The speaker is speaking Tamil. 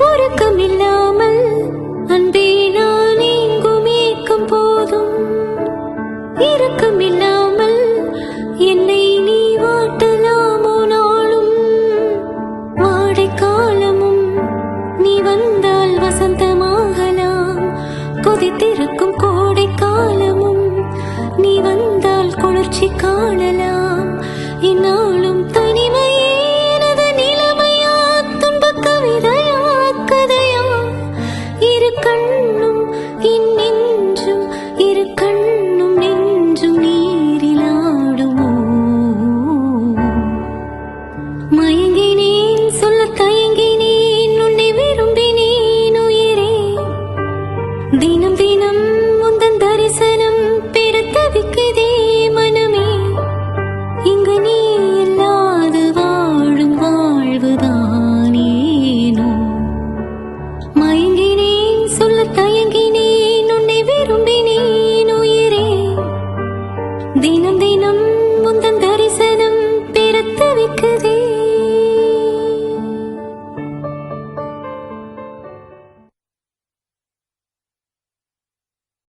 இரக்கம் இல்லாமல் அன்பே நான் எங்கும் ஏக்கம் போதும். இரக்கம் இல்லாமல் என்னை நீ வாட்டலாமோ நாளும். வாடை காலமும் நீ வந்தால் வசந்தமாகலாம். கொதித்திருக்கும் கோடை காலமும் நீ வந்தால் குளிர்ச்சி காணலாம். தினம் தினம் உந்தன் தரிசனம் பெருத்த விக்குதே மனமே. இங்கு நீ இல்லாது வாழும் வாழ்வுதானேனோ மயங்கினேன் சொல்ல தயங்கினேன் உன்னை விரும்பினேன் உயிரே. தினம்